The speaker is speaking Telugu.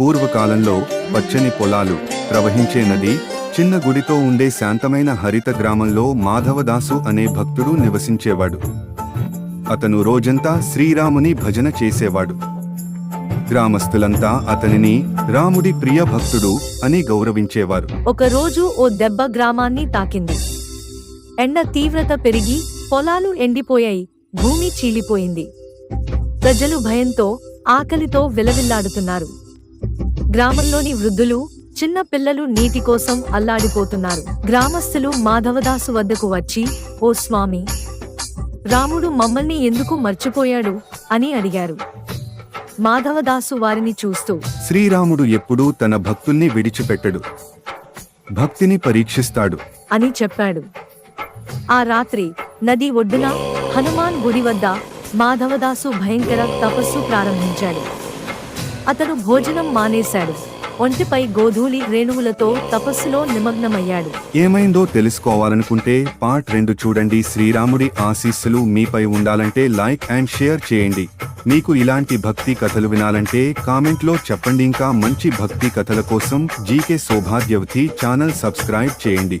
పూర్వకాలంలో పచ్చని పొలాలు ప్రవహించే నది చిన్న గుడితో ఉండే శాంతమైన హరిత గ్రామంలో మాధవదాసు అనే భక్తుడు నివసించేవాడు. అతను రోజంతా శ్రీరాముని భజన చేసేవాడు. గ్రామస్తులంతా అతనిని రాముడి ప్రియ భక్తుడు అని గౌరవించేవారు. ఒకరోజు ఓ దెబ్బ గ్రామాన్ని తాకింది. ఎండ తీవ్రత పెరిగి పొలాలు ఎండిపోయాయి భూమి చీలిపోయింది. ప్రజలు భయంతో ఆకలితో విలవిల్లాడుతున్నారు. గ్రామంలోని వృద్ధులు చిన్న పిల్లలు నీటి కోసం అల్లాడిపోతున్నారు. గ్రామస్తులు మాధవదాసు వద్దకు వచ్చి ఓ స్వామి రాముడు మమ్మల్ని ఎందుకు మర్చిపోయాడు? అని అడిగారు. మాధవదాసు వారిని చూస్తూ శ్రీరాముడు ఎప్పుడూ తన భక్తుల్ని విడిచిపెట్టడు. భక్తిని పరీక్షిస్తాడు. అని చెప్పాడు. ఆ రాత్రి నది ఒడ్డున హనుమాన్ గుడి వద్ద మాధవదాసు భయంకర తపస్సు ప్రారంభించాడు. అతడు భోజనం మానేశాడు. ఒంటిపై గోధూళి రేణువులతో తపస్సులో నిమగ్నమయ్యాడు. ఏమైందో తెలుసుకోవాలనుకుంటే పార్ట్ రెండు చూడండి. శ్రీరాముడి ఆశీస్సులు మీపై ఉండాలంటే లైక్ అండ్ షేర్ చేయండి. మీకు ఇలాంటి భక్తి కథలు వినాలంటే కామెంట్లో చెప్పండి. ఇంకా మంచి భక్తి కథల కోసం జీకే సౌభాగ్యవతి ఛానల్ సబ్స్క్రైబ్ చేయండి.